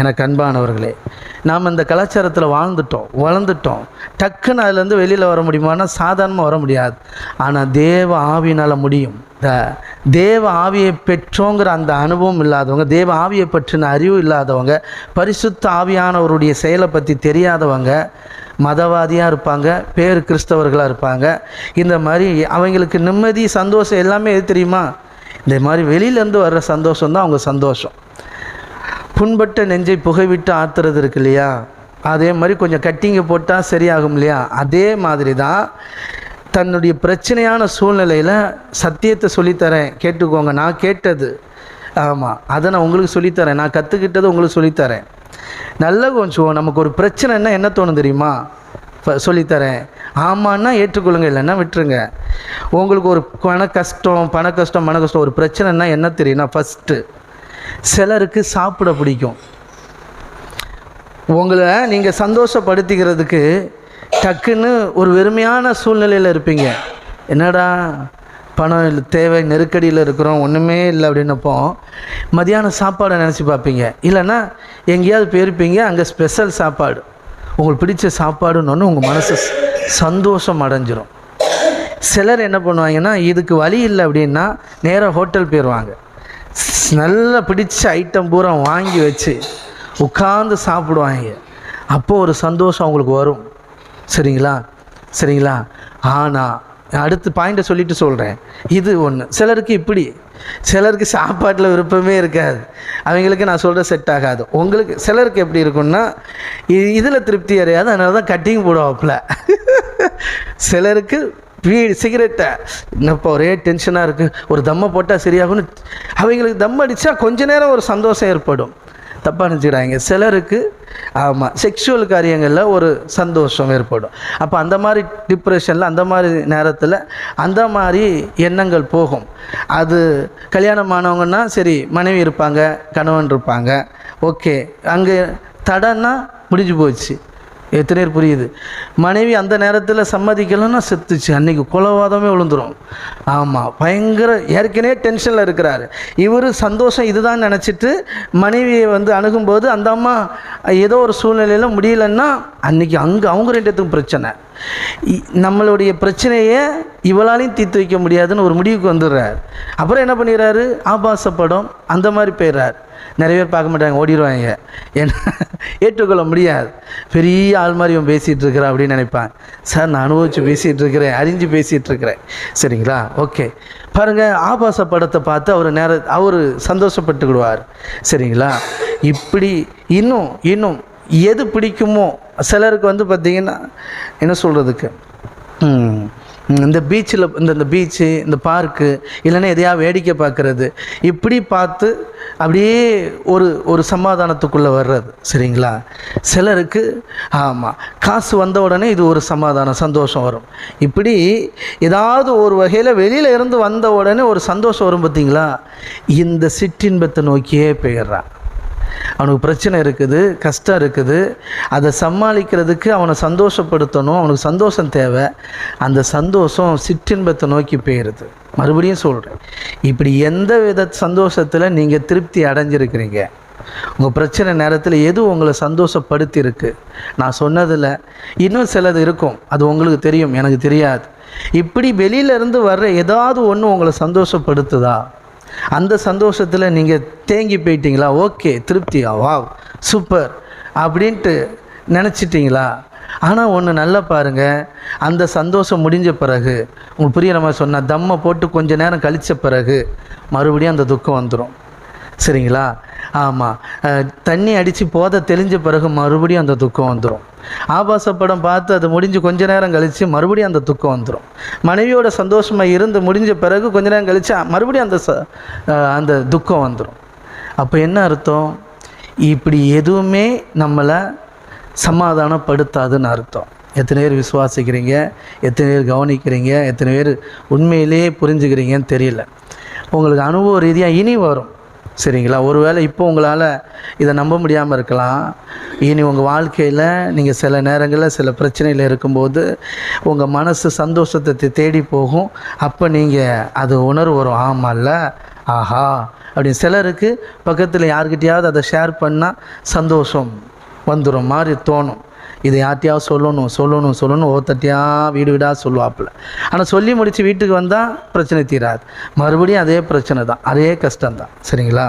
எனக்கு அன்பானவர்களே நாம் இந்த கலாச்சாரத்தில் வாழ்ந்துட்டோம் வளர்ந்துட்டோம். டக்குன்னு அதுலேருந்து வெளியில் வர முடியுமானா சாதாரணமாக வர முடியாது. ஆனால் தேவ ஆவியினால் முடியும். இந்த தேவ ஆவியை பெற்றோங்கிற அந்த அனுபவம் இல்லாதவங்க தேவ ஆவியை பற்றின அறிவு இல்லாதவங்க பரிசுத்த ஆவியானவருடைய செயலை பற்றி தெரியாதவங்க மதவாதியாக இருப்பாங்க பேர் கிறிஸ்தவர்களாக இருப்பாங்க. இந்த மாதிரி அவங்களுக்கு நிம்மதி சந்தோஷம் எல்லாமே எது தெரியுமா? இந்த மாதிரி வெளியிலேருந்து வர்ற சந்தோஷம் தான் அவங்க சந்தோஷம். புண்பட்ட நெஞ்சை புகைவிட்டு ஆத்துறது இருக்கு இல்லையா? அதே மாதிரி கொஞ்சம் கட்டிங்க போட்டால் சரியாகும் இல்லையா? அதே மாதிரி தான் தன்னுடைய பிரச்சனையான சூழ்நிலையில் சத்தியத்தை சொல்லித்தரேன். கேட்டுக்கோங்க நான் கேட்டது. ஆமாம் அதை நான் உங்களுக்கு சொல்லித்தரேன். நான் கற்றுக்கிட்டது உங்களுக்கு சொல்லித்தரேன். நல்ல கொஞ்சம் நமக்கு ஒரு பிரச்சனைன்னா என்ன தோணும் தெரியுமா? இப்போ சொல்லித்தரேன். ஆமான்னா ஏற்றுக்கொள்ளுங்க இல்லைன்னா விட்டுருங்க. உங்களுக்கு ஒரு பண கஷ்டம் பண கஷ்டம் மன கஷ்டம் ஒரு பிரச்சனைன்னா என்ன தெரியும்னா ஃபஸ்ட்டு சிலருக்கு சாப்பிட பிடிக்கும். உங்களை நீங்கள் சந்தோஷப்படுத்திக்கிறதுக்கு டக்குன்னு ஒரு வெறுமையான சூழ்நிலையில் இருப்பீங்க. என்னடா பணம் இல்லை தேவை நெருக்கடியில் இருக்கிறோம் ஒன்றுமே இல்லை அப்படின்னப்போ மதியானம் சாப்பாடை நினச்சி பார்ப்பீங்க. இல்லைன்னா எங்கேயாவது போயிருப்பீங்க அங்கே ஸ்பெஷல் சாப்பாடு. உங்களுக்கு பிடிச்ச சாப்பாடுன்னு உங்கள் மனசு சந்தோஷம் அடைஞ்சிரும். சிலர் என்ன பண்ணுவாங்கன்னா இதுக்கு வழி இல்லை அப்படின்னா நேராக ஹோட்டல் போயிடுவாங்க நல்லா பிடிச்ச ஐட்டம் பூரா வாங்கி வச்சு உட்காந்து சாப்பிடுவாங்க. அப்போ ஒரு சந்தோஷம் அவங்களுக்கு வரும். சரிங்களா? சரிங்களா? ஆனால் அடுத்து பாயிண்ட்டை சொல்லிட்டு சொல்கிறேன் இது ஒன்று சிலருக்கு இப்படி. சிலருக்கு சாப்பாட்டில் விருப்பமே இருக்காது. அவங்களுக்கு நான் சொல்கிற செட் ஆகாது. உங்களுக்கு சிலருக்கு எப்படி இருக்கும்னா இதில் திருப்தி அடையாது. அதனால தான் கட்டிங் போடுவாப்புல. சிலருக்கு பீடி சிகரெட்டை. என்னப்பா ஒரே டென்ஷனாக இருக்குது ஒரு தம்மை போட்டால் சரியாகும்னு. அவங்களுக்கு தம் அடித்தா கொஞ்ச நேரம் ஒரு சந்தோஷம் ஏற்படும். தப்பாக நினச்சிக்கிறாங்க சிலருக்கு ஆமாம் செக்ஷுவல் காரியங்களில் ஒரு சந்தோஷம் ஏற்படும். அப்போ அந்த மாதிரி டிப்ரெஷனில் அந்த மாதிரி நேரத்தில் அந்த மாதிரி எண்ணங்கள் போகும். அது கல்யாணமானவங்கன்னா சரி மனைவி இருப்பாங்க கணவன் இருப்பாங்க. ஓகே அங்கே தடன்னா முடிஞ்சு போச்சு. எத்தனை பேர் புரியுது. மனைவி அந்த நேரத்தில் சம்மதிக்கலைன்னா செத்துச்சு. அன்றைக்கி குலவாதமே விழுந்துரும். ஆமாம் பயங்கர ஏற்கனவே டென்ஷனில் இருக்கிறாரு. இவர் சந்தோஷம் இதுதான் நினச்சிட்டு மனைவியை வந்து அணுகும்போது அந்த அம்மா ஏதோ ஒரு சூழ்நிலையில் முடியலன்னா அன்றைக்கி அங்கே அவங்க ரெண்டுத்துக்கும் பிரச்சனை. நம்மளுடைய பிரச்சனையை இவளாலையும் தீர்த்து வைக்க முடியாதுன்னு ஒரு முடிவுக்கு வந்துடுறார். அப்புறம் என்ன பண்ணிடுறாரு? ஆபாச படம் அந்த மாதிரி போயிடுறார். நிறைய பேர் பார்க்க மாட்டாங்க ஓடிடுவாங்க. ஏன்னா ஏற்றுக்கொள்ள முடியாது. பெரிய ஆள் மாதிரி இவன் பேசிகிட்டு இருக்கிறான் அப்படின்னு நினைப்பான். சார் நான் அனுபவித்து பேசிகிட்டு இருக்கிறேன் அறிஞ்சு பேசிகிட்டு இருக்கிறேன். சரிங்களா? ஓகே. பாருங்கள் ஆபாச படத்தை பார்த்து அவர் நேர அவர் சந்தோஷப்பட்டுக்கிடுவார். சரிங்களா? இப்படி இன்னும் இன்னும் எது பிடிக்குமோ சிலருக்கு வந்து பார்த்திங்கன்னா என்ன சொல்கிறதுக்கு இந்த பீச்சில் இந்த இந்த பீச்சு இந்த பார்க்கு இல்லைன்னா எதையா வேடிக்கை பார்க்குறது இப்படி பார்த்து அப்படியே ஒரு ஒரு சமாதானத்துக்குள்ளே வர்றது சரிங்களா? சிலருக்கு ஆமாம் காசு வந்த உடனே இது ஒரு சமாதானம் சந்தோஷம் வரும். இப்படி ஏதாவது ஒரு வகையில் வெளியில் இருந்து வந்த உடனே ஒரு சந்தோஷம் வரும் பார்த்தீங்களா? இந்த சிற்றின்பத்தை நோக்கியே போயிடுறான் அவனுக்கு பிரச்சனை இருக்குது கஷ்டம் இருக்குது. அதை சமாளிக்கிறதுக்கு அவனை சந்தோஷப்படுத்தணும் அவனுக்கு சந்தோஷம் தேவை. அந்த சந்தோஷம் சிற்றின்பத்தை நோக்கி போயிடுது மறுபடியும் சொல்கிறேன் இப்படி எந்த வித சந்தோஷத்தில் நீங்கள் திருப்தி அடைஞ்சிருக்கிறீங்க? உங்கள் பிரச்சனை நேரத்தில் எது உங்களை சந்தோஷப்படுத்தி இருக்கு நான் சொன்னதில் இன்னும் சிலது இருக்கும். அது உங்களுக்கு தெரியும். எனக்கு தெரியாது. இப்படி வெளியிலேருந்து வர்ற ஏதாவது ஒன்று உங்களை சந்தோஷப்படுத்துதா? அந்த சந்தோஷத்தில் நீங்கள் தேங்கி போயிட்டீங்களா? ஓகே திருப்தியா? வா சூப்பர். அப்படின்ட்டு நினச்சிட்டிங்களா? ஆனால் ஒன்று நல்லா பாருங்கள் அந்த சந்தோஷம் முடிஞ்ச பிறகு உங்களுக்கு புரியுற மாதிரி சொன்னால் தம்மை போட்டு கொஞ்ச நேரம் கழித்த பிறகு மறுபடியும் அந்த துக்கம் வந்துடும் சரிங்களா? ஆமாம் தண்ணி அடித்து போத தெளிஞ்ச பிறகு மறுபடியும் அந்த துக்கம் வந்துடும் ஆபாச படம் பார்த்து அது முடிஞ்சு கொஞ்ச நேரம் கழித்து மறுபடியும் அந்த துக்கம் வந்துடும் மனைவியோட சந்தோஷமாக இருந்து முடிஞ்ச பிறகு கொஞ்ச நேரம் கழித்து மறுபடியும் அந்த ச அந்த துக்கம் வந்துடும் அப்போ என்ன அர்த்தம்? இப்படி எதுவுமே நம்மளை சமாதானப்படுத்தாதுன்னு அர்த்தம். எத்தனை பேர் விசுவாசிக்கிறீங்க? எத்தனை பேர் கவனிக்கிறீங்க? எத்தனை பேர் உண்மையிலேயே புரிஞ்சுக்கிறீங்கன்னு தெரியல. உங்களுக்கு அனுபவ ரீதியாக இனி வரும். சரிங்களா? ஒருவேளை இப்போ உங்களால் இதை நம்ப முடியாமல் இருக்கலாம். இனி உங்கள் வாழ்க்கையில் நீங்கள் சில நேரங்களில் சில பிரச்சனையில் இருக்கும்போது உங்கள் மனசு சந்தோஷத்தை தேடி போகும். அப்போ நீங்கள் அது உணர்வு வரும். ஆமாம்ல ஆஹா. அப்படின்னு சிலருக்கு பக்கத்தில் யார்கிட்டயாவது அதை ஷேர் பண்ணால் சந்தோஷம் வந்துடும் மாதிரி தோணும். இதை யார்ட்டையாவது சொல்லணும் சொல்லணும் சொல்லணும். ஒவ்வொருத்தையாக வீடு வீடாக சொல்லுவாப்புல. ஆனால் சொல்லி முடித்து வீட்டுக்கு வந்தால் பிரச்சனை தீராது. மறுபடியும் அதே பிரச்சனை தான். அதே கஷ்டம்தான் சரிங்களா?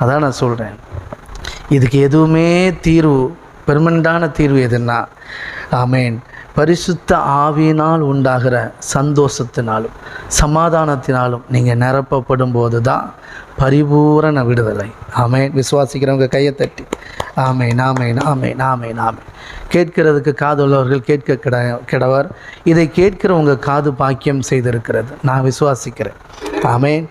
அதான் நான் சொல்கிறேன் இதுக்கு எதுவுமே தீர்வு பெர்மனண்டான தீர்வு எதுன்னா ஆமேன். பரிசுத்த ஆவியினால் உண்டாகிற சந்தோஷத்தினாலும் சமாதானத்தினாலும் நீங்கள் நிரப்பப்படும் போது தான் பரிபூரண விடுதலை. ஆமேன். விசுவாசிக்கிறவங்க கையை தட்டி. ஆமை நாமே நாமே நாமே ஆமேன். கேட்கிறதுக்கு காதுள்ளவர்கள் கேட்க கிட கிடவர். இதை கேட்கிற உங்கள் காது பாக்கியம் செய்திருக்கிறது. நான் விசுவாசிக்கிறேன். ஆமேன்.